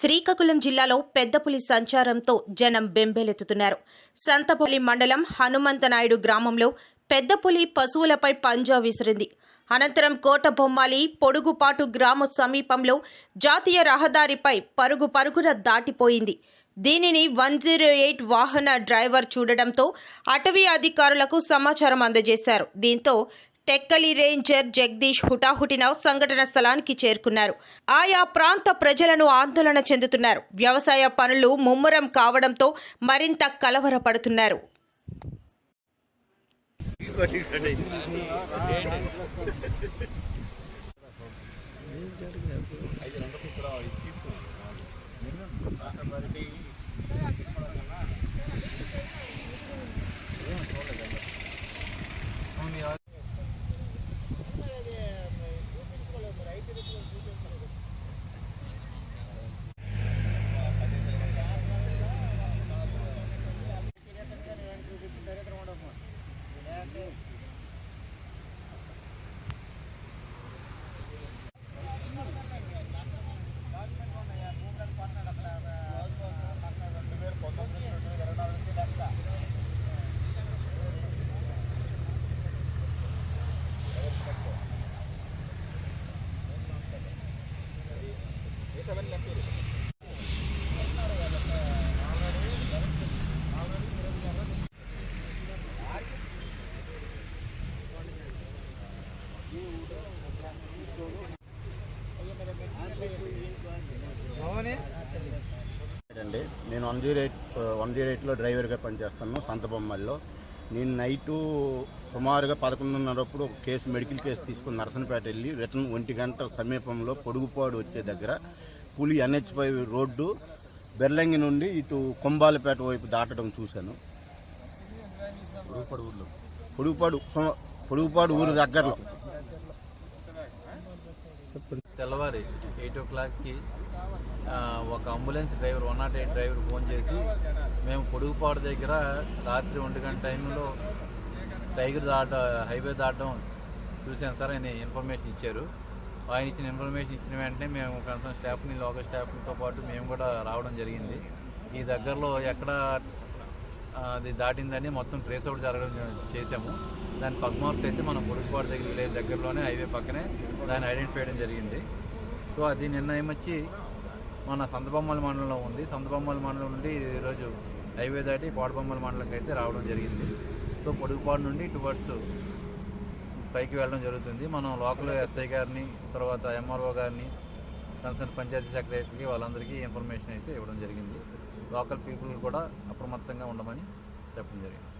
శ్రీకాకుళం జిల్లాలో పెద్దపులి సంచారంతో జనం బెంబేలెత్తుతున్నారు. సంతపల్లి మండలం హనుమంతనాయుడు గ్రామంలో పెద్దపులి పశువులపై పంజా విసిరింది. అనంతరం కోట బొమ్మాలి పొడుగుపాటు గ్రామ సమీపంలో జాతీయ రహదారిపై పరుగు పరుగున దాటిపోయింది. దీనిని వన్ జీరో ఎయిట్ వాహన డ్రైవర్ చూడడంతో అటవీ అధికారులకు సమాచారం అందజేశారు. దీంతో టెక్కలి రేంజర్ జగదీష్ హుటాహుటిన సంఘటన స్థలానికి చేరుకున్నారు. ఆయా ప్రాంత ప్రజలను ఆందోళన చెందుతున్నారు. వ్యవసాయ పనులు ముమ్మరం కావడంతో మరింత కలవరపడుతున్నారు. అండి నేను one zero eight one zero ఎయిట్లో డ్రైవర్గా పనిచేస్తాను సంతబొమ్మల్లో. నేను నైటు సుమారుగా పదకొండున్నరప్పుడు ఒక కేసు మెడికల్ కేసు తీసుకుని నరసనపేట వెళ్ళి రిటర్న్ ఒంటి గంట సమీపంలో పొడుగుపాడు వచ్చే దగ్గర పులి ఎన్హెచ్ ఫైవ్ రోడ్డు బెర్లంగి నుండి ఇటు కొంబాలపేట వైపు దాటడం చూశాను. పొడుగుపాడు సు- పొడుగుపాడు ఊరు దగ్గరలో. తెల్లవారి ఎయిట్ ఓ క్లాక్కి ఒక ambulance driver one nought eight driver phone చేసి మేము పొడుగుపాడు దగ్గర రాత్రి ఒంటి గంట టైంలో టైగర్ దాట హైవే దాటడం చూసాను సార్ ఆయన ఇన్ఫర్మేషన్ ఇచ్చారు. ఆయన ఇచ్చిన ఇన్ఫర్మేషన్ ఇచ్చిన వెంటనే మేము కన్సర్న్ స్టాఫ్ని లోకల్ స్టాఫ్తో పాటు మేము కూడా రావడం జరిగింది. ఈ దగ్గరలో ఎక్కడ అది దాటిందని మొత్తం ట్రేస్ అవుట్ జరగడం చేసాము దాని పగ్మార్క్స్ అయితే మనం పొడుగుపాడు దగ్గర విలేజ్ దగ్గరలోనే హైవే పక్కనే దాన్ని ఐడెంటిఫై చేయడం జరిగింది. సో అది నిన్న ఏమొచ్చి మన సంతబొమ్మల మండలంలో ఉంది. సంతబొమ్మల మండలం నుండి ఈరోజు హైవే దాటి పాడుబొమ్మల మండలంకి అయితే రావడం జరిగింది. సో పొడుగుపాడు నుండి టువర్డ్స్ పైకి వెళ్ళడం జరుగుతుంది. మనం లోకల్ ఎస్ఐ గారిని తర్వాత ఎంఆర్ఓ గారిని కన్సర్న్ పంచాయతీ సెక్రటరీకి వాళ్ళందరికీ ఇన్ఫర్మేషన్ అయితే ఇవ్వడం జరిగింది. లోకల్ పీపుల్ కూడా అప్రమత్తంగా ఉండమని చెప్పడం జరిగింది.